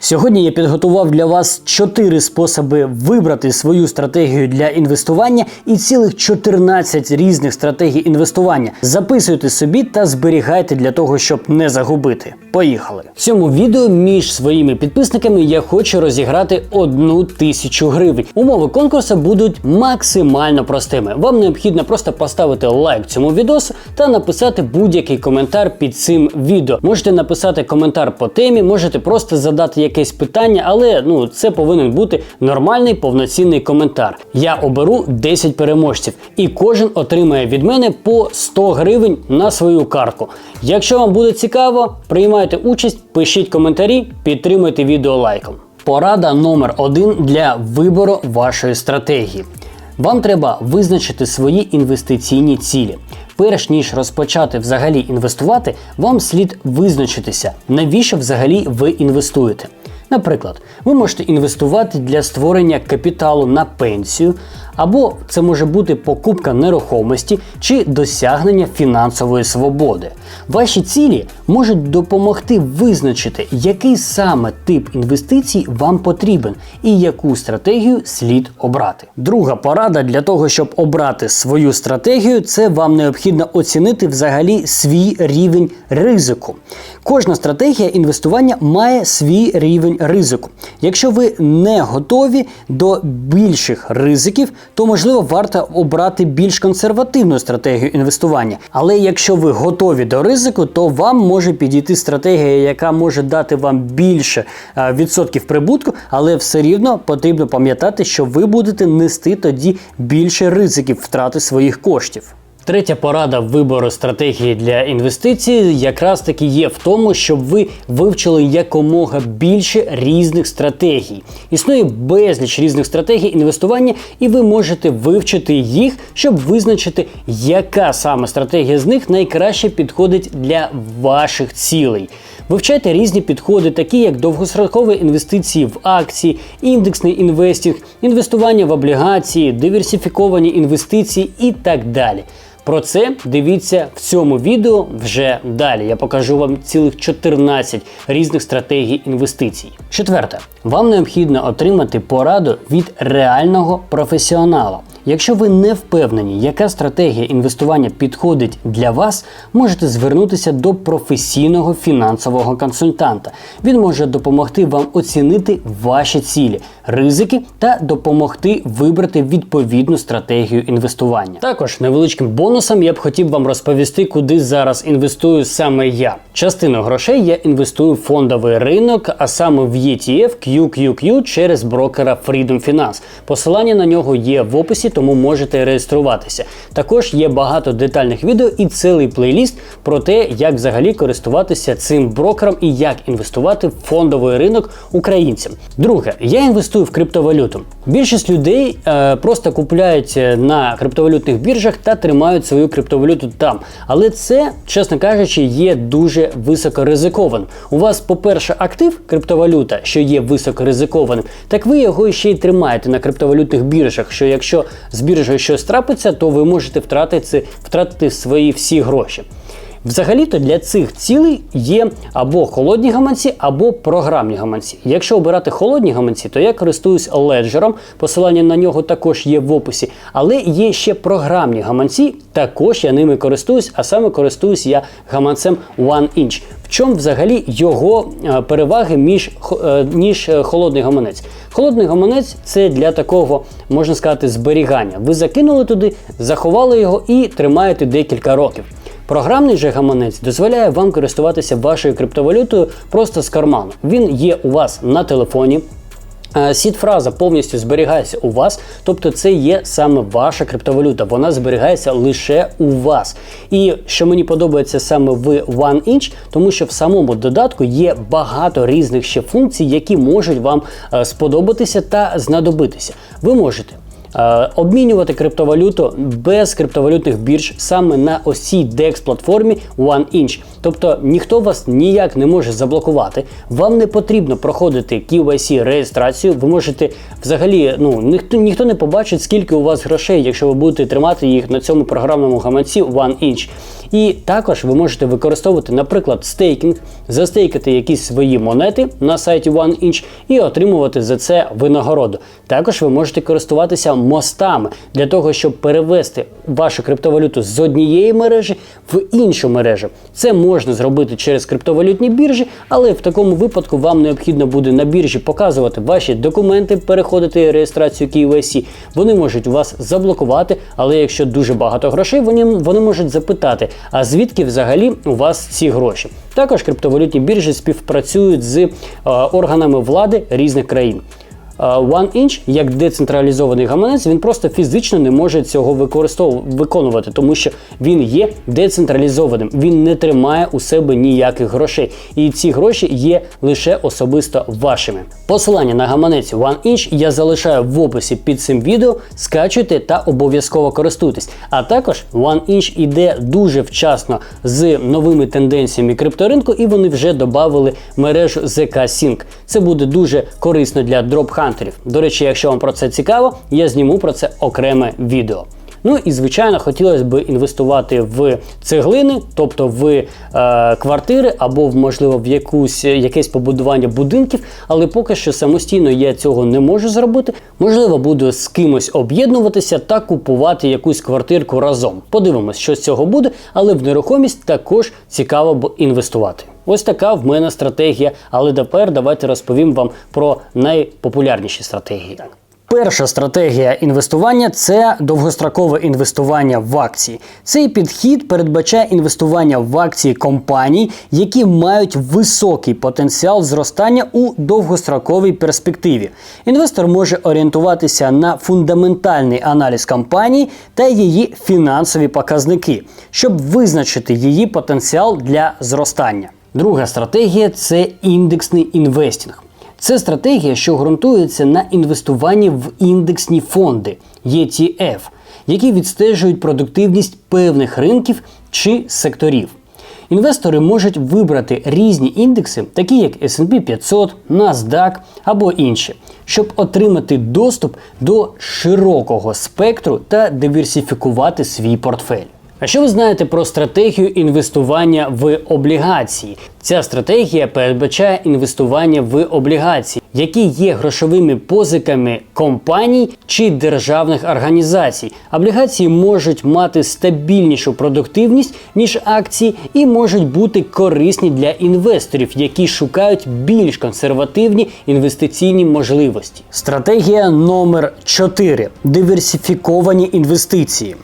Сьогодні я підготував для вас 4 способи вибрати свою стратегію для інвестування і цілих 14 різних стратегій інвестування. Записуйте собі та зберігайте для того, щоб не загубити. Поїхали! В цьому відео між своїми підписниками я хочу розіграти одну тисячу гривень. Умови конкурсу будуть максимально простими. Вам необхідно просто поставити лайк цьому відосу та написати будь-який коментар під цим відео. Можете написати коментар по темі, можете просто задати якесь питання, але ну це повинен бути нормальний повноцінний коментар. Я оберу 10 переможців, і кожен отримає від мене по 100 гривень на свою картку. Якщо вам буде цікаво, приймайте участь, пишіть коментарі, підтримуйте відео лайком. Порада номер один для вибору вашої стратегії. Вам треба визначити свої інвестиційні цілі. Перш ніж розпочати взагалі інвестувати, вам слід визначитися, навіщо взагалі ви інвестуєте. Наприклад, ви можете інвестувати для створення капіталу на пенсію, або це може бути покупка нерухомості чи досягнення фінансової свободи. Ваші цілі можуть допомогти визначити, який саме тип інвестицій вам потрібен і яку стратегію слід обрати. Друга порада для того, щоб обрати свою стратегію, це вам необхідно оцінити взагалі свій рівень ризику. Кожна стратегія інвестування має свій рівень ризику. Якщо ви не готові до більших ризиків, то можливо варто обрати більш консервативну стратегію інвестування. Але якщо ви готові до ризику, то вам може підійти стратегія, яка може дати вам більше е, відсотків прибутку, але все рівно потрібно пам'ятати, що ви будете нести тоді більше ризиків втрати своїх коштів. Третя порада вибору стратегії для інвестицій якраз таки є в тому, щоб ви вивчили якомога більше різних стратегій. Існує безліч різних стратегій інвестування, і ви можете вивчити їх, щоб визначити, яка саме стратегія з них найкраще підходить для ваших цілей. Вивчайте різні підходи, такі як довгострокові інвестиції в акції, індексний інвестинг, інвестування в облігації, диверсифіковані інвестиції і так далі. Про це дивіться в цьому відео вже далі. Я покажу вам цілих 14 різних стратегій інвестицій. Четверте, вам необхідно отримати пораду від реального професіонала. Якщо ви не впевнені, яка стратегія інвестування підходить для вас, можете звернутися до професійного фінансового консультанта. Він може допомогти вам оцінити ваші цілі, ризики та допомогти вибрати відповідну стратегію інвестування. Також невеличким бонусом я б хотів вам розповісти, куди зараз інвестую саме я. Частину грошей я інвестую в фондовий ринок, а саме в ETF QQQ через брокера Freedom Finance. Посилання на нього є в описі тому можете реєструватися. Також є багато детальних відео і цілий плейліст про те, як взагалі користуватися цим брокером і як інвестувати в фондовий ринок українцям. Друге, я інвестую в криптовалюту. Більшість людей е, просто купляють на криптовалютних біржах та тримають свою криптовалюту там. Але це, чесно кажучи, є дуже високоризикованим. У вас, по-перше, актив криптовалюта, що є високоризикованим, так ви його ще й тримаєте на криптовалютних біржах. Що якщо з біржею щось трапиться, то ви можете втратити, втратити свої всі гроші. Взагалі-то для цих цілей є або холодні гаманці, або програмні гаманці. Якщо обирати холодні гаманці, то я користуюсь леджером, посилання на нього також є в описі. Але є ще програмні гаманці, також я ними користуюсь, а саме користуюсь я гаманцем OneInch. В чому взагалі його е, переваги між, е, ніж е, холодний гаманець? Холодний гаманець це для такого, можна сказати, зберігання. Ви закинули туди, заховали його і тримаєте декілька років. Програмний же гаманець дозволяє вам користуватися вашою криптовалютою просто з карману. Він є у вас на телефоні. Сід-фраза повністю зберігається у вас, тобто це є саме ваша криптовалюта, вона зберігається лише у вас. І що мені подобається саме в OneInch, тому що в самому додатку є багато різних ще функцій, які можуть вам сподобатися та знадобитися. Ви можете Е, обмінювати криптовалюту без криптовалютних бірж саме на ось цій DEX платформі OneInch. Тобто ніхто вас ніяк не може заблокувати. Вам не потрібно проходити KYC реєстрацію. Ви можете взагалі, ну ніхто ніхто не побачить, скільки у вас грошей, якщо ви будете тримати їх на цьому програмному гаманці OneInch. І також ви можете використовувати, наприклад, стейкінг, застейкати якісь свої монети на сайті OneInch і отримувати за це винагороду. Також ви можете користуватися мостами для того, щоб перевести вашу криптовалюту з однієї мережі в іншу мережу. Це можна зробити через криптовалютні біржі, але в такому випадку вам необхідно буде на біржі показувати ваші документи, переходити реєстрацію KYC. Вони можуть вас заблокувати, але якщо дуже багато грошей, вони, вони можуть запитати, а звідки взагалі у вас ці гроші. Також криптовалютні біржі співпрацюють з е, органами влади різних країн. Е, OneInch, як децентралізований гаманець, він просто фізично не може цього використовувати виконувати, тому що він є децентралізованим. Він не тримає у себе ніяких грошей. І ці гроші є лише особисто вашими. Посилання на гаманець OneInch я залишаю в описі під цим відео. Скачуйте та обов'язково користуйтесь. А також OneInch іде дуже вчасно з новими тенденціями крипторинку, і вони вже додали мережу ZK Sync. Це буде дуже корисно для дропхантерів. До речі, якщо вам про це цікаво, я зніму про це окреме відео. Ну і звичайно, хотілося б інвестувати в цеглини, тобто в е, квартири або можливо в якусь якесь побудування будинків, але поки що самостійно я цього не можу зробити. Можливо, буду з кимось об'єднуватися та купувати якусь квартирку разом. Подивимось, що з цього буде, але в нерухомість також цікаво б інвестувати. Ось така в мене стратегія. Але тепер давайте розповім вам про найпопулярніші стратегії. Перша стратегія інвестування це довгострокове інвестування в акції. Цей підхід передбачає інвестування в акції компаній, які мають високий потенціал зростання у довгостроковій перспективі. Інвестор може орієнтуватися на фундаментальний аналіз компанії та її фінансові показники, щоб визначити її потенціал для зростання. Друга стратегія це індексний інвестінг. Це стратегія, що ґрунтується на інвестуванні в індексні фонди ETF, які відстежують продуктивність певних ринків чи секторів. Інвестори можуть вибрати різні індекси, такі як S&P 500, NASDAQ або інші, щоб отримати доступ до широкого спектру та диверсифікувати свій портфель. А що ви знаєте про стратегію інвестування в облігації? Ця стратегія передбачає інвестування в облігації, які є грошовими позиками компаній чи державних організацій. Облігації можуть мати стабільнішу продуктивність ніж акції, і можуть бути корисні для інвесторів, які шукають більш консервативні інвестиційні можливості. Стратегія номер 4 диверсифіковані інвестиції.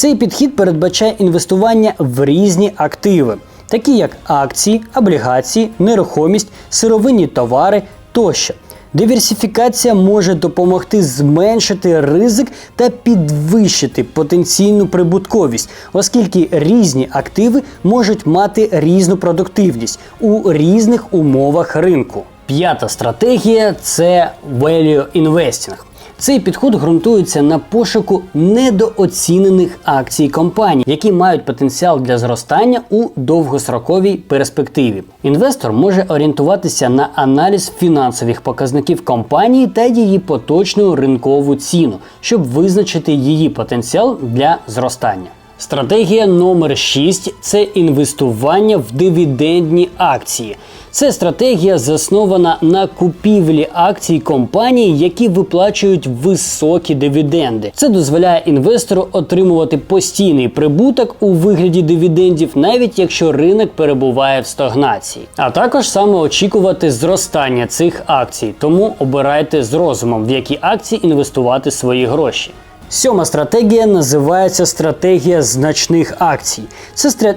Цей підхід передбачає інвестування в різні активи, такі як акції, облігації, нерухомість, сировинні товари тощо. Диверсифікація може допомогти зменшити ризик та підвищити потенційну прибутковість, оскільки різні активи можуть мати різну продуктивність у різних умовах ринку. П'ята стратегія це value investing. Цей підход ґрунтується на пошуку недооцінених акцій компаній, які мають потенціал для зростання у довгостроковій перспективі. Інвестор може орієнтуватися на аналіз фінансових показників компанії та її поточну ринкову ціну, щоб визначити її потенціал для зростання. Стратегія номер 6 це інвестування в дивідендні акції. Це стратегія заснована на купівлі акцій компаній, які виплачують високі дивіденди. Це дозволяє інвестору отримувати постійний прибуток у вигляді дивідендів, навіть якщо ринок перебуває в стагнації. А також саме очікувати зростання цих акцій. Тому обирайте з розумом, в які акції інвестувати свої гроші. Сьома стратегія називається стратегія значних акцій.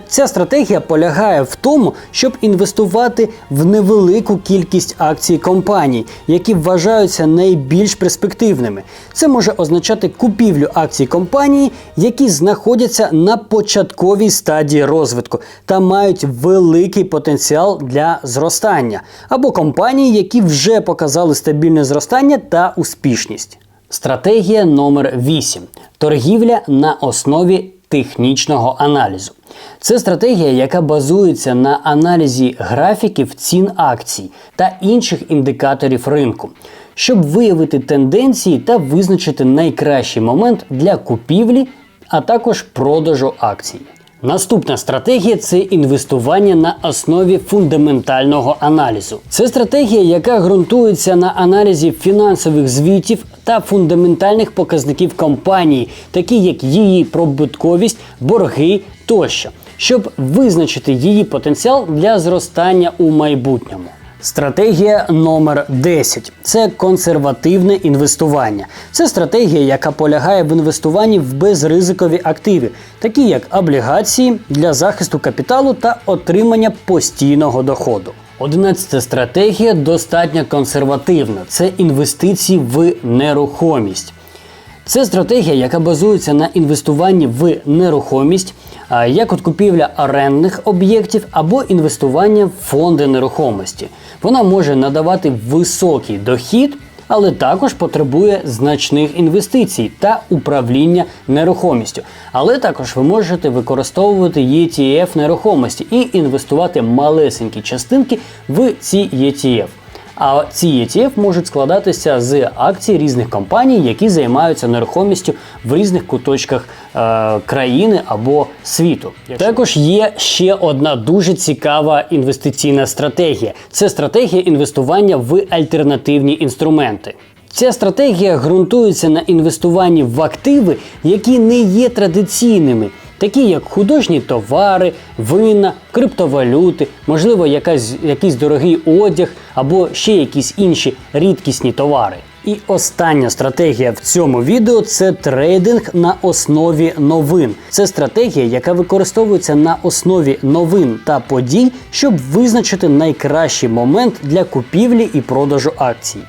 Ця стратегія полягає в тому, щоб інвестувати в невелику кількість акцій компаній, які вважаються найбільш перспективними. Це може означати купівлю акцій компанії, які знаходяться на початковій стадії розвитку та мають великий потенціал для зростання, або компанії, які вже показали стабільне зростання та успішність. Стратегія номер 8 торгівля на основі технічного аналізу. Це стратегія, яка базується на аналізі графіків цін акцій та інших індикаторів ринку, щоб виявити тенденції та визначити найкращий момент для купівлі, а також продажу акцій. Наступна стратегія це інвестування на основі фундаментального аналізу. Це стратегія, яка ґрунтується на аналізі фінансових звітів та фундаментальних показників компанії, такі як її прибутковість, борги тощо, щоб визначити її потенціал для зростання у майбутньому. Стратегія номер 10 це консервативне інвестування. Це стратегія, яка полягає в інвестуванні в безризикові активи, такі як облігації для захисту капіталу та отримання постійного доходу. Одинадцята стратегія достатньо консервативна. Це інвестиції в нерухомість. Це стратегія, яка базується на інвестуванні в нерухомість, як от купівля орендних об'єктів або інвестування в фонди нерухомості. Вона може надавати високий дохід, але також потребує значних інвестицій та управління нерухомістю. Але також ви можете використовувати ETF нерухомості і інвестувати малесенькі частинки в ці ETF. А ці ETF можуть складатися з акцій різних компаній, які займаються нерухомістю в різних куточках е, країни або світу. Також є ще одна дуже цікава інвестиційна стратегія: це стратегія інвестування в альтернативні інструменти. Ця стратегія ґрунтується на інвестуванні в активи, які не є традиційними, такі як художні товари, вина, криптовалюти, можливо, якась, якийсь дорогий одяг або ще якісь інші рідкісні товари. І остання стратегія в цьому відео це трейдинг на основі новин. Це стратегія, яка використовується на основі новин та подій, щоб визначити найкращий момент для купівлі і продажу акцій.